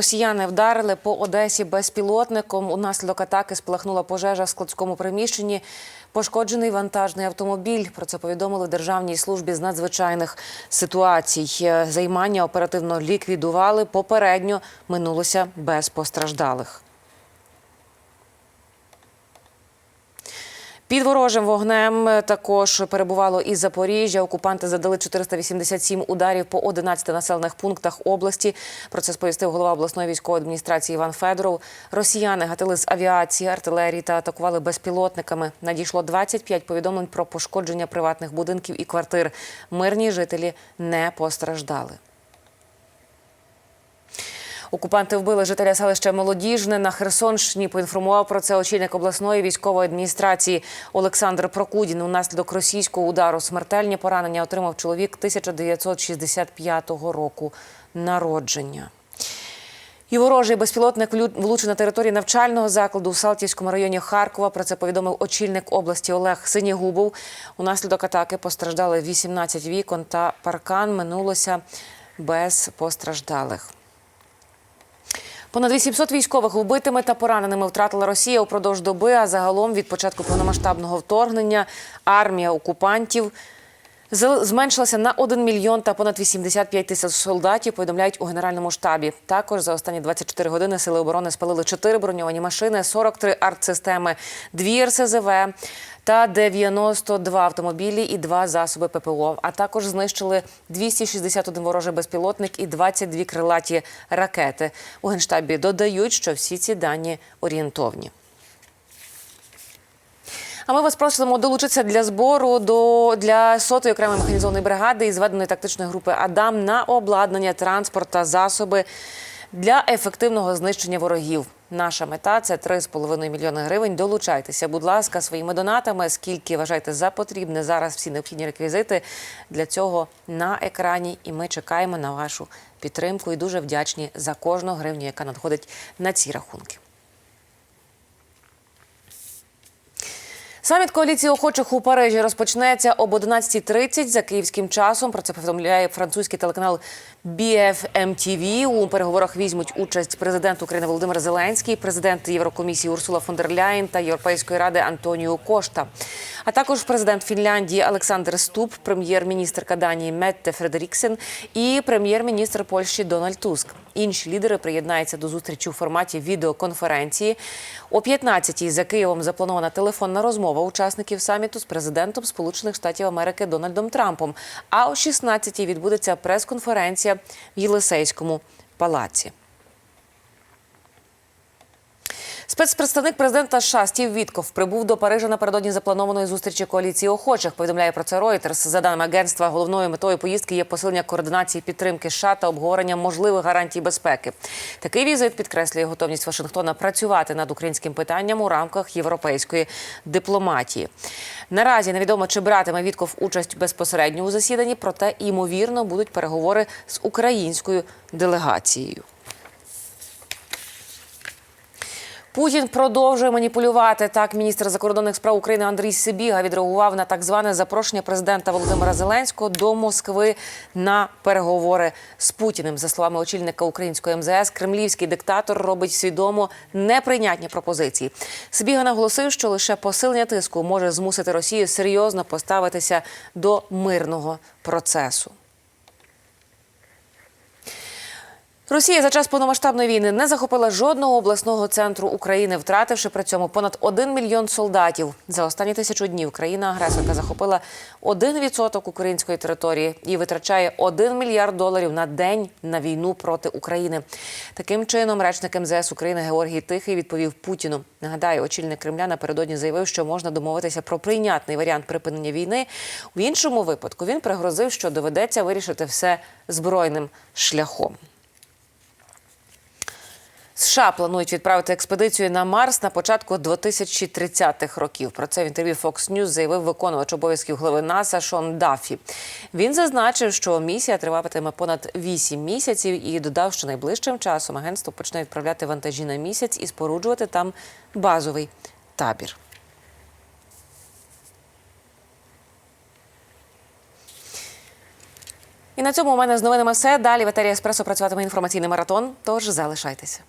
Росіяни вдарили по Одесі безпілотником. Унаслідок атаки спалахнула пожежа в складському приміщенні. Пошкоджений вантажний автомобіль. Про це повідомили в Державній службі з надзвичайних ситуацій. Е, Займання оперативно ліквідували. Попередньо минулося без постраждалих. Під ворожим вогнем також перебувало і Запоріжжя. Окупанти задали 487 ударів по 11 населених пунктах області. Про це сповістив голова обласної військової адміністрації Іван Федоров. Росіяни гатили з авіації, артилерії та атакували безпілотниками. Надійшло 25 повідомлень про пошкодження приватних будинків і квартир. Мирні жителі не постраждали. Окупанти вбили жителя селища Молодіжне на Херсонщині. Поінформував про це очільник обласної військової адміністрації Олександр Прокудін. Унаслідок російського удару смертельні поранення отримав чоловік 1965 року народження. І ворожий безпілотник влучив на території навчального закладу у Салтівському районі Харкова. Про це повідомив очільник області Олег Синігубов. Унаслідок атаки постраждали 18 вікон та паркан. Минулося без постраждалих. Понад 800 військових вбитими та пораненими втратила Росія упродовж доби. А загалом від початку повномасштабного вторгнення армія окупантів зменшилася на 1 мільйон та понад 85 тисяч солдатів. Повідомляють у генеральному штабі. Також за останні 24 години сили оборони спалили 4 броньовані машини, 43 артсистеми, 2 РСЗВ та 92 автомобілі і 2 засоби ППО. А також знищили 261 ворожий безпілотник і 22 крилаті ракети. У генштабі додають, що всі ці дані орієнтовні. А ми вас просимо долучитися для збору до для сотої окремої механізованої бригади і зведеної тактичної групи Адам на обладнання, транспорт та засоби для ефективного знищення ворогів. Наша мета це 3,5 мільйони гривень. Долучайтеся, будь ласка, своїми донатами. Скільки вважаєте за потрібне зараз всі необхідні реквізити для цього на екрані. І ми чекаємо на вашу підтримку і дуже вдячні за кожну гривню, яка надходить на ці рахунки. Саміт коаліції охочих у Парижі розпочнеться об 11.30 за київським часом. Про це повідомляє французький телеканал BFM-TV. У переговорах візьмуть участь президент України Володимир Зеленський, президент Єврокомісії Урсула фон дер Ляєн та Європейської ради Антоніо Кошта, а також президент Фінляндії Олександр Ступ, прем'єр-міністрка Данії Метте Фредеріксен і прем'єр-міністр Польщі Дональд Туск. Інші лідери приєднаються до зустрічі у форматі відеоконференції. О 15-й за Києвом запланована телефонна розмова учасників саміту з президентом Сполучених Штатів Америки Дональдом Трампом. А о 16-й відбудеться прес-конференція в Єлисейському палаці. Спецпредставник президента США Стів Вітков прибув до Парижа напередодні запланованої зустрічі коаліції охочих. Повідомляє про це Reuters. За даними агентства, головною метою поїздки є посилення координації підтримки США та обговорення можливих гарантій безпеки. Такий візит підкреслює готовність Вашингтона працювати над українським питанням у рамках європейської дипломатії. Наразі невідомо, чи братиме Вітков участь безпосередньо у засіданні, проте ймовірно будуть переговори з українською делегацією. Путін продовжує маніпулювати. Так, міністр закордонних справ України Андрій Сибіга відреагував на так зване запрошення президента Володимира Зеленського до Москви на переговори з Путіним. За словами очільника української МЗС, кремлівський диктатор робить свідомо неприйнятні пропозиції. Сибіга наголосив, що лише посилення тиску може змусити Росію серйозно поставитися до мирного процесу. Росія за час повномасштабної війни не захопила жодного обласного центру України, втративши при цьому понад 1 мільйон солдатів. За останні тисячу днів країна-агресорка захопила 1% української території і витрачає 1 мільярд доларів на день на війну проти України. Таким чином, речник МЗС України Георгій Тихий відповів Путіну. Нагадаю, очільник Кремля напередодні заявив, що можна домовитися про прийнятний варіант припинення війни. В іншому випадку він пригрозив, що доведеться вирішити все збройним шляхом. США планують відправити експедицію на Марс на початку 2030-х років. Про це в інтерв'ю Fox News заявив виконувач обов'язків голови НАСА Шон Даффі. Він зазначив, що місія триватиме понад 8 місяців і додав, що найближчим часом агентство почне відправляти вантажі на місяць і споруджувати там базовий табір. І на цьому у мене з новинами все. Далі в етері еспресо працюватиме інформаційний маратон. Тож залишайтеся.